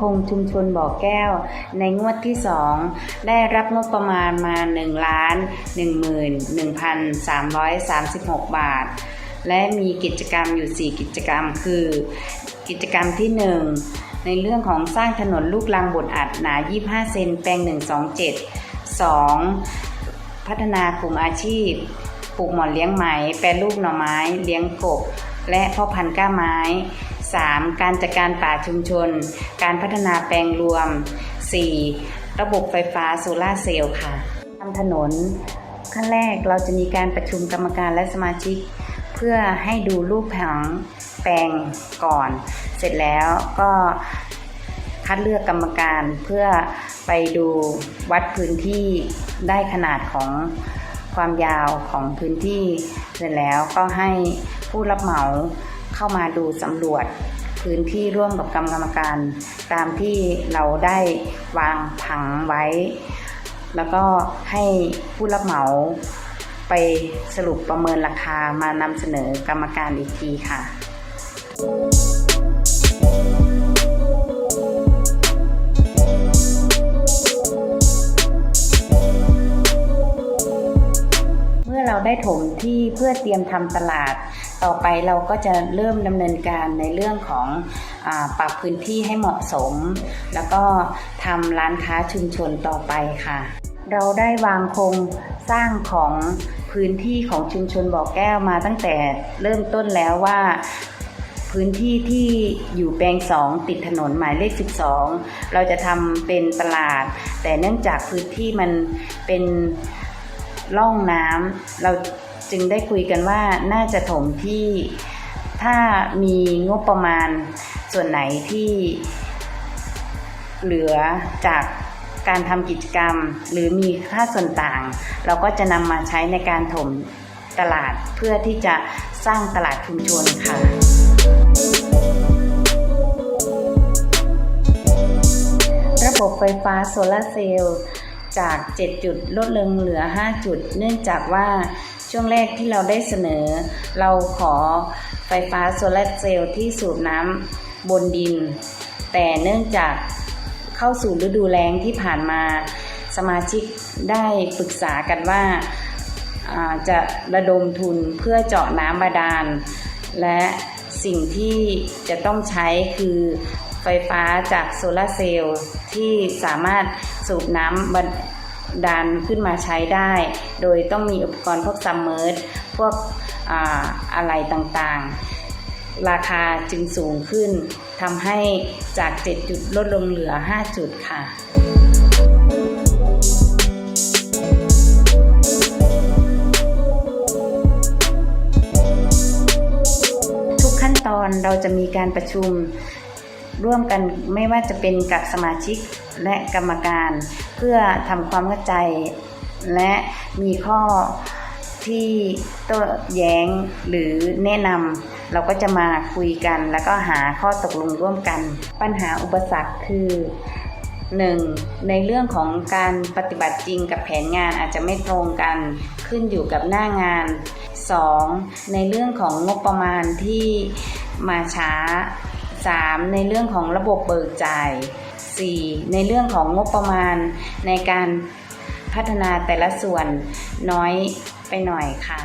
คงชุมชนบ่อแก้ว ในงวดที่ 2 ได้รับงบประมาณมา1ล้าน11,336 บาท และมีกิจกรรมอยู่ 4 กิจกรรมคือ กิจกรรมที่ 1 ในเรื่องของสร้างถนนลูกลังบดอัดหนา 25 เซนแปลง 127 2. พัฒนากลุ่มอาชีพปลูกหมอนเลี้ยงไหม แปรรูปหน่อไม้ เลี้ยงกบ และพ่อพันธุ์ก้าไม้ 3. การจัดการป่าชุมชน การพัฒนาแปลงรวม 4. ระบบไฟฟ้าโซลาเซลล์ค่ะทำถนน ขั้นแรกเราจะมีการประชุมกรรมการและสมาชิก เพื่อให้ดูรูปผังแปลงก่อน เสร็จแล้วก็คัดเลือกกรรมการเพื่อไปดูวัดพื้นที่ได้ขนาดของความยาวของพื้นที่ เสร็จแล้วก็ให้ผู้รับเหมา เข้ามาดูสำรวจพื้นที่ร่วมกับกรรมการ ตามที่เราได้วางผังไว้ แล้วก็ให้ผู้รับเหมาไปสรุปประเมินราคามานำเสนอกรรมการอีกทีค่ะ เมื่อเราได้ถมที่เพื่อเตรียมทำตลาด ต่อไปเราก็จะเริ่มดำเนินการในเรื่องของอปรับพื้นที่ให้เหมาะสม แล้วก็ทำร้านค้าชุมชนต่อไปค่ะ เราได้วางโครงสร้างของพื้นที่ของชุมชนบ่อแก้วมาตั้งแต่เริ่มต้นแล้วว่าพื้นที่ที่อยู่แปลงสองติดถนนหมายเลข 12 เราจะทำเป็นตลาด แต่เนื่องจากพื้นที่มันเป็นร่องน้ำเรา จึงได้คุยกันว่าน่าจะถมที่ถ้ามีงบประมาณส่วนไหนที่เหลือจากการทำกิจกรรม หรือมีค่าส่วนต่าง เราก็จะนำมาใช้ในการถมตลาดเพื่อที่จะสร้างตลาดชุมชนค่ะระบบไฟฟ้าโซลาร์เซลล์จาก 7 จุดลดลงเหลือ 5 จุด เนื่องจากว่า ช่วงแรกที่เราได้เสนอ เราขอไฟฟ้าโซลาร์เซลล์ที่สูบน้ำบนดิน แต่เนื่องจากเข้าสู่ฤดูแล้งที่ผ่านมาสมาชิกได้ปรึกษากันว่าจะระดมทุนเพื่อเจาะน้ำบาดาล และสิ่งที่จะต้องใช้คือไฟฟ้าจากโซลาร์เซลล์ที่สามารถสูบน้ำบา ดาลขึ้นมาใช้ได้ โดยต้องมีอุปกรณ์พวกซัมเมอร์พวกอาอะไรต่างๆ ราคาจึงสูงขึ้นทำให้จาก 7 จุดลดลงเหลือ 5 จุดค่ะทุกขั้นตอนเราจะมีการประชุม ร่วมกันไม่ว่าจะเป็นกับสมาชิกและกรรมการ เพื่อทำความเข้าใจ และมีข้อที่โต้แย้งหรือแนะนำเราก็จะมาคุยกัน แล้วก็หาข้อตกลงร่วมกัน ปัญหาอุปสรรคคือ 1. ในเรื่องของการปฏิบัติจริงกับแผนงานอาจจะไม่ตรงกันขึ้นอยู่กับหน้างาน 2. ในเรื่องของงบประมาณที่มาช้า 3. ในเรื่องของระบบเบิกจ่าย 4. ในเรื่องของงบประมาณในการพัฒนาแต่ละส่วนน้อยไปหน่อยค่ะ